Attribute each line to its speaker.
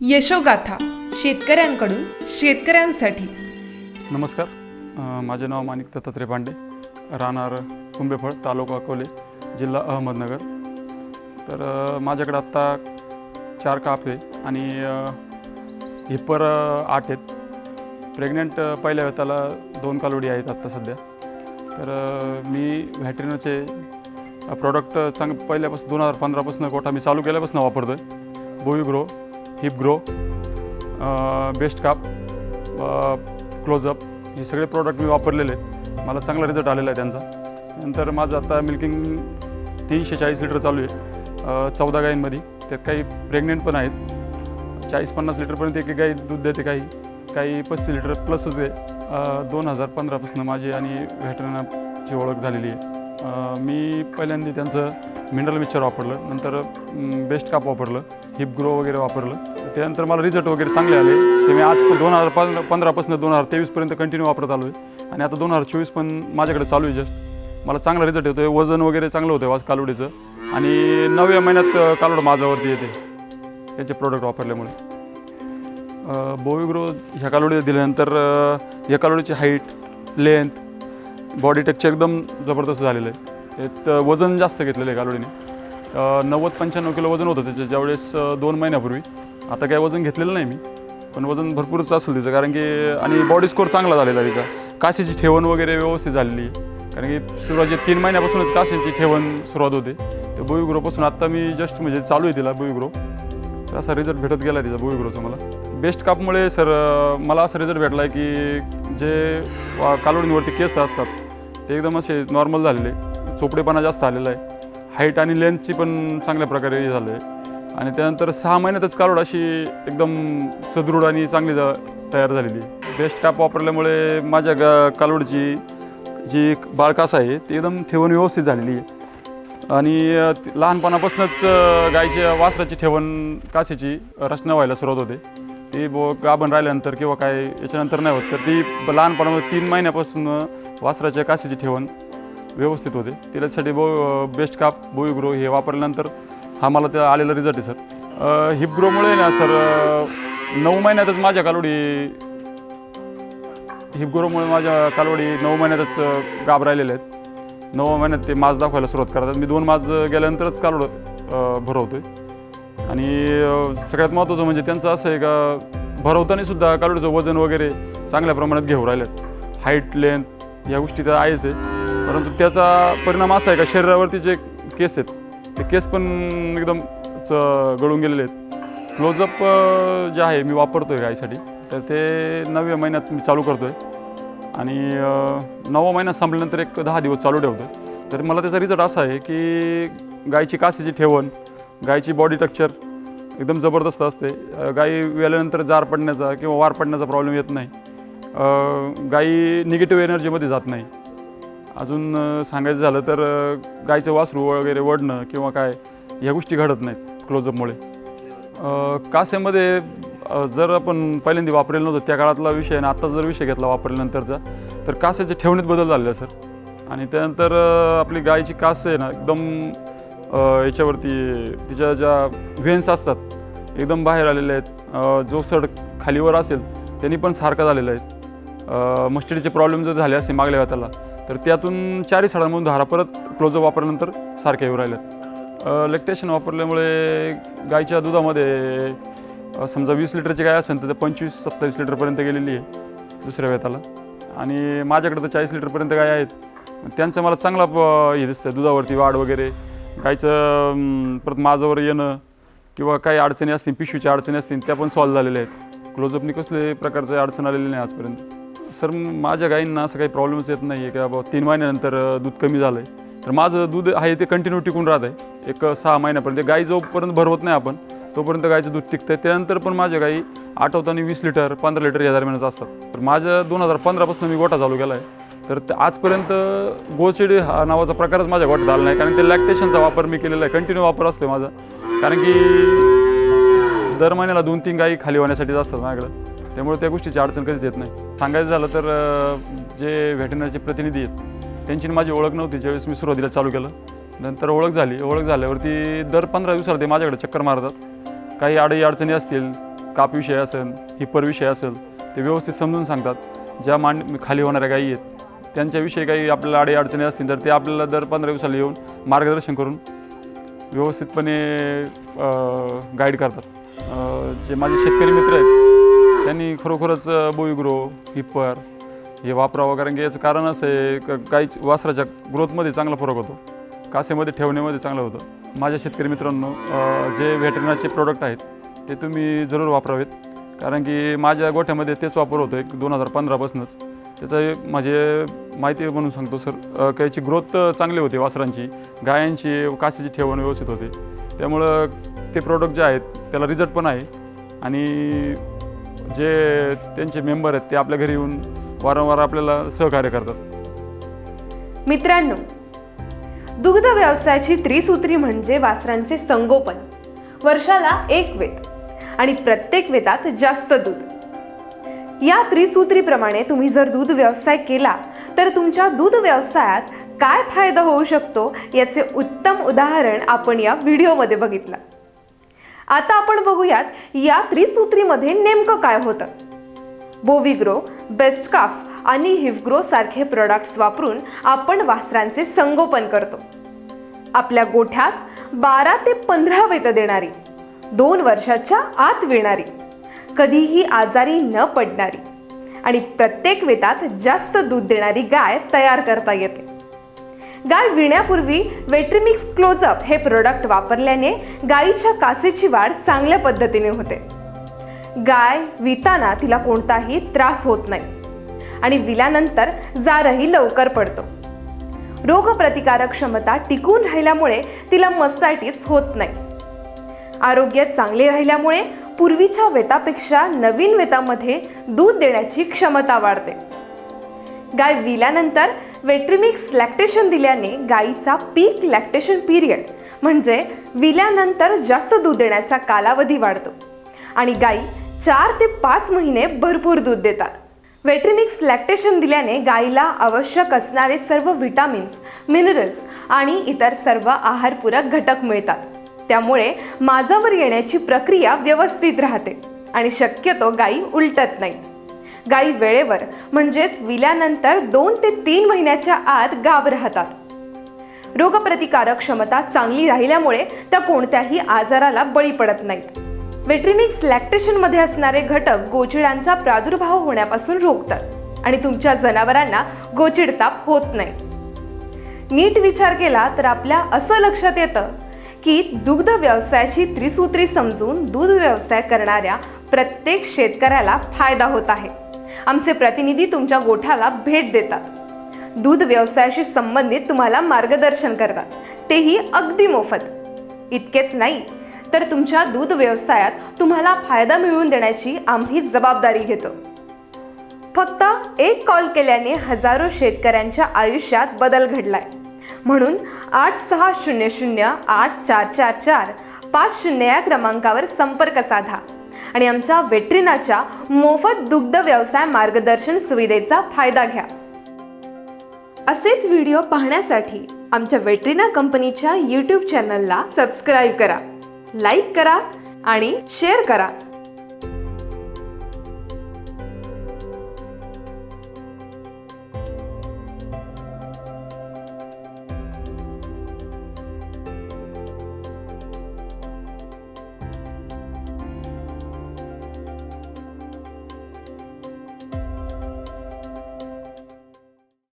Speaker 1: यशोगाथा शेतकऱ्यांकडून शेतकऱ्यांसाठी.
Speaker 2: नमस्कार. अ, माझे नाव माणिक दत्तात्रय पांडे राहणार कुंभेफळ तालुका अकोले जिल्हा अहमदनगर. तर अ, माझ्याकडे आत्ता चार काफे आणि अ, हिप्पर अ, आठ आहेत. प्रेग्नंट अ, पहिल्या वेताला दोन कालोडी आहेत आत्ता सध्या. तर अ, मी व्हॅटरिनचे प्रॉडक्ट चांग पहिल्यापासून दोन हजार पंधरापासून गोठा मी चालू केल्यापासून वापरतो आहे बोईग्रो हिप ग्रो बेस्ट काप क्लोजअप हे सगळे प्रॉडक्ट मी वापरलेले मला चांगला रिझल्ट आलेला आहे त्यांचा. नंतर माझं आता मिल्किंग तीनशे चाळीस लिटर चालू आहे. चौदा गायींमध्ये. त्यात काही प्रेग्नेंट पण आहेत. चाळीस पन्नास लिटरपर्यंत एक गाई दूध देते काही. काही पस्तीस लिटर प्लसच आहे. दोन हजार पंधरापासून माझी आणि व्हॅटरनाची ओळख झालेली आहे. मी पहिल्यांदा त्यांचं मिनरल मिक्सर वापरलं. नंतर बेस्ट काप वापरलं. हिप ग्रो वगैरे वापरलं. त्यानंतर मला रिझल्ट वगैरे चांगले आले. ते मी आज दोन हजार पंधरा पंधरापासून दोन हजार तेवीसपर्यंत कंटिन्यू वापरत आलो आहे आणि आता दोन हजार चोवीस पण माझ्याकडे चालू आहे जस्ट मला चांगला रिझल्ट येतो आहे वजन वगैरे चांगलं होतं आज कालोडीचं. आणि नवव्या महिन्यात कालवड माझ्यावरती येते. त्याचे प्रोडक्ट वापरल्यामुळे. बोविग्रो ह्या कालोडीला दिल्यानंतर या कालोडीची हाईट लेंथ बॉडी टेक्चर एकदम जबरदस्त झालेलं आहे. वजन जास्त घेतलेलं आहे कालोडीने. नव्वद पंच्याण्णव किलो वजन होतं त्याचं ज्यावेळेस दोन महिन्यापूर्वी. आता काय वजन घेतलेलं नाही मी पण वजन भरपूरच असेल तिचं कारण की आणि बॉडी स्कोर चांगला झालेला आहे तिचा. काशीची ठेवण वगैरे व्यवस्थित झालेली आहे. कारण की सुरुवातीच्या तीन महिन्यापासूनच काशीची ठेवण सुरुवात होते. तर बुईग्रोपासून आत्ता मी जस्ट म्हणजे चालू आहे तिला बुईग्रो. तर असा रिझल्ट भेटत गेला तिचा बुईग्रोचा मला. बेस्ट कापमुळे सर मला असा रिझल्ट भेटला आहे की जे कालोडींवरती केस असतात ते एकदम असे नॉर्मल झालेले. चोपडेपणा जास्त आलेला आहे. हाईट आणि लेंथची पण चांगल्या प्रकारे हे झालं आहे आणि त्यानंतर सहा महिन्यातच कालोड अशी एकदम सदृढ आणि चांगली जा तयार झालेली. बेस्ट काप वापरल्यामुळे माझ्या गा कालोडची जी बाळकास आहे ती एकदम ठेवण व्यवस्थित झालेली आहे. आणि लहानपणापासूनच अ, गायच्या वासराची ठेवण काशीची रचना व्हायला सुरुवात होते. ती ब गाभण राहिल्यानंतर किंवा काय याच्यानंतर नाही होत तर ती लहानपणामध्ये तीन महिन्यापासून वासराच्या कासेची ठेवण व्यवस्थित होते. त्याच्यासाठी बो बेस्ट काप बोईग्रो हे वापरल्यानंतर हा मला त्या आलेला रिझल्ट आहे सर हिपग्रोमुळे ना सर नऊ महिन्यातच माझ्या कालोडी हिपग्रोमुळे माझ्या कालवडी नऊ महिन्यातच गाब राहिलेले आहेत. नऊ महिन्यात ते माज दाखवायला सुरुवात करतात. मी दोन माज गेल्यानंतरच कालोड भरवतो आहे आणि सगळ्यात महत्त्वाचं म्हणजे त्यांचं असं आहे का भरवताना सुद्धा कालवडीचं वजन वगैरे चांगल्या प्रमाणात घेऊ आहेत हाईट लेंथ या गोष्टी तर आहेच आहे. परंतु त्याचा परिणाम असा आहे का शरीरावरती जे केस आहेत ते केस पण एकदम च- गळून गेलेले आहेत. क्लोजअप जे आहे मी वापरतो आहे गायसाठी तर ते नवव्या महिन्यात मी चालू करतो आहे आणि नववा महिना संपल्यानंतर एक दहा दिवस चालू ठेवतो तर मला त्याचा रिझल्ट असा आहे की गायची कासेची ठेवण गायची बॉडी टक्चर एकदम जबरदस्त असते. गाई वेल्यानंतर जार पडण्याचा किंवा वार पडण्याचा प्रॉब्लेम येत नाही. गाई निगेटिव्ह एनर्जीमध्ये जात नाही. अजून सांगायचं झालं तर गायचं वासरू वगैरे वडणं किंवा काय ह्या गोष्टी घडत नाहीत क्लोजअपमुळे कासेमध्ये जर आपण पहिल्यांदा वापरेल नव्हतं त्या काळातला विषय आणि आत्ता जर विषय घेतला वापरल्यानंतरचा तर कासेच्या ठेवणीत बदल झालेला सर. आणि त्यानंतर आपली गायची कास आहे ना एकदम याच्यावरती तिच्या ज्या व्हेन्स असतात एकदम बाहेर आलेले आहेत. जो सड खालीवर असेल त्यांनी पण सारखा झालेला आहे. मस्टडीचे प्रॉब्लेम जर झाले असे मागल्या त्याला तर त्यातून चारही साडांमधून धारा परत क्लोजअप वापरल्यानंतर सारख्या येऊ राहिल्यात. लेक्टेशन वापरल्यामुळे गायच्या दुधामध्ये समजा वीस लिटरची गाय असेल तर ते पंचवीस सत्तावीस लिटरपर्यंत गेलेली आहे दुसऱ्या वेताला. आणि माझ्याकडे तर चाळीस लिटरपर्यंत गाय आहेत. त्यांचं मला चांगला प- हे दिसतं दुधावरती वाढ वगैरे. गायचं परत माझावर येणं किंवा काही अडचणी असतील पिशवीच्या अडचणी असतील त्या पण सॉल्व्ह झालेल्या आहेत. क्लोजअपनी कसले प्रकारचे अडचण आलेली नाही आजपर्यंत. सर माझ्या गायींना असं काही प्रॉब्लेम्स येत नाही आहे की बाबा तीन महिन्यानंतर दूध कमी झालं आहे तर माझं दूध आहे ते कंटिन्यू टिकून राहत आहे एक सहा महिन्यापर्यंत. गाई जोपर्यंत भरवत नाही आपण तोपर्यंत गायचं दूध टिकतं आहे त्यानंतर पण माझ्या गाई आठवताना वीस लिटर पंधरा लिटर या दरम्यानच असतात. तर माझ्या दोन हजार पंधरापासून मी गोठा चालू केला आहे तर आजपर्यंत गोचेडी हा नावाचा प्रकारच माझ्या गोठ्यात आला नाही. कारण ते लॅक्टेशनचा वापर मी केलेला आहे. कंटिन्यू वापर असतो माझा. कारण की दर महिन्याला दोन तीन गाई खाली होण्यासाठीच असतात माझ्याकडं. त्यामुळे त्या गोष्टीची अडचण कधीच येत नाही. सांगायचं झालं तर जे व्हेटनरीचे प्रतिनिधी आहेत त्यांची आणि माझी ओळख नव्हती. ज्यावेळेस मी सुरुवातीला चालू केलं नंतर ओळख झाली. ओळख झाल्यावरती दर पंधरा दिवसाला ते माझ्याकडे चक्कर मारतात. काही आडी अडचणी असतील कापविषयी असेल हिप्परविषयी असेल ते व्यवस्थित समजून सांगतात. ज्या मांड खाली होणाऱ्या गायी आहेत त्यांच्याविषयी काही आपल्याला आडी अडचणी असतील तर ते आपल्याला दर पंधरा दिवसाला येऊन मार्गदर्शन करून व्यवस्थितपणे गाईड करतात. जे माझे शेतकरी मित्र आहेत त्यांनी खरोखरच बोईग्रो हिप्पर हे वापरावं कारण की याचं कारण असं आहे क काहीच वासराच्या ग्रोथमध्ये चांगला फरक होतो. कासेमध्ये ठेवण्यामध्ये चांगलं होतं. माझ्या शेतकरी मित्रांनो जे व्हेटरनाचे प्रोडक्ट आहेत ते तुम्ही जरूर वापरावेत. कारण की माझ्या गोठ्यामध्ये तेच वापर होतो एक दोन हजार पंधरापासूनच त्याचं एक म्हणजे माहिती म्हणून सांगतो सर काहीची ग्रोथ चांगली होते वासरांची. गायांची कासेची ठेवण व्यवस्थित होते. त्यामुळं ते प्रोडक्ट जे आहेत त्याला रिझल्ट पण आहे. आणि जे त्यांचे मेंबर आहेत ते आपल्या घरी येऊन वारंवार आपल्याला सहकार्य करतात.
Speaker 1: मित्रांनो दुग्ध व्यवसायाची त्रिसूत्री म्हणजे वासरांचे संगोपन वर्षाला एक वेत आणि प्रत्येक वेतात जास्त दूध. या त्रिसूत्रीप्रमाणे तुम्ही जर दूध व्यवसाय केला तर तुमच्या दूध व्यवसायात काय फायदा होऊ शकतो याचे उत्तम उदाहरण आपण या व्हिडिओमध्ये बघितलं. आता आपण बघूयात या त्रिसूत्रीमध्ये नेमकं काय होतं. बोविग्रो बेस्टकाफ आणि हिवग्रो सारखे प्रोडक्ट्स वापरून आपण वासरांचे संगोपन करतो. आपल्या गोठ्यात बारा ते पंधरा वेत देणारी दोन वर्षाच्या आत विणारी कधीही आजारी न पडणारी आणि प्रत्येक वेतात जास्त दूध देणारी गाय तयार करता येते. गाय विण्यापूर्वी वेट्रिमिक्स क्लोजअप हे प्रोडक्ट वापरल्याने गायीच्या कासेची वाढ चांगल्या पद्धतीने होते. गाय विताना तिला कोणताही त्रास होत नाही आणि विल्यानंतर जारही लवकर पडतो. रोगप्रतिकारक क्षमता टिकून राहिल्यामुळे तिला मस्टायटिस होत नाही. आरोग्य चांगले राहिल्यामुळे पूर्वीच्या वेतापेक्षा नवीन वेतामध्ये दूध देण्याची क्षमता वाढते. गाय विल्यानंतर वेट्रिमिक्स लॅक्टेशन दिल्याने गायीचा पीक लॅक्टेशन पिरियड म्हणजे विल्यानंतर जास्त दूध देण्याचा कालावधी वाढतो. आणि गायी चार ते पाच महिने भरपूर दूध देतात. वेट्रिमिक्स लॅक्टेशन दिल्याने गायीला आवश्यक असणारे सर्व व्हिटॅमिन्स मिनरल्स आणि इतर सर्व आहारपूरक घटक मिळतात. त्यामुळे माझावर येण्याची प्रक्रिया व्यवस्थित राहते आणि शक्यतो गायी उलटत नाहीत गायी वेळेवर म्हणजेच विल्यानंतर दोन ते तीन महिन्याच्या आत गाब राहतात. रोगप्रतिकारक क्षमता चांगली राहिल्यामुळे त्या कोणत्याही आजाराला बळी पडत नाहीत. वेट्रिमिक्स लॅक्टेशनमध्ये असणारे घटक गोचिडांचा प्रादुर्भाव होण्यापासून रोखतात आणि तुमच्या जनावरांना गोचिडताप होत नाही. नीट विचार केला तर आपल्या असं लक्षात येतं की दुग्ध व्यवसायाची त्रिसूत्री समजून दूध व्यवसाय करणाऱ्या प्रत्येक शेतकऱ्याला फायदा होत आहे. आमचे प्रतिनिधी तुमच्या गोठ्याला भेट देतात. दूध व्यवसायाशी संबंधित तुम्हाला मार्गदर्शन करतात. तेही अगदी मोफत. इतकेच नाही तर तुमच्या दूध व्यवसायात तुम्हाला फायदा मिळवून देण्याची आम्ही जबाबदारी घेतो. फक्त एक कॉल केल्याने हजारो शेतकऱ्यांच्या आयुष्यात बदल घडलाय. म्हणून आठ सहा शून्य शून्य आठ चार चार चार पाच शून्य या क्रमांकावर संपर्क साधा. आणि आमच्या वेट्रिनाच्या मोफत दुग्ध व्यवसाय मार्गदर्शन सुविधेचा फायदा घ्या. असेच व्हिडिओ पाहण्यासाठी आमच्या वेट्रिना कंपनीच्या यूट्यूब चॅनलला सबस्क्राईब करा लाईक करा आणि शेअर करा.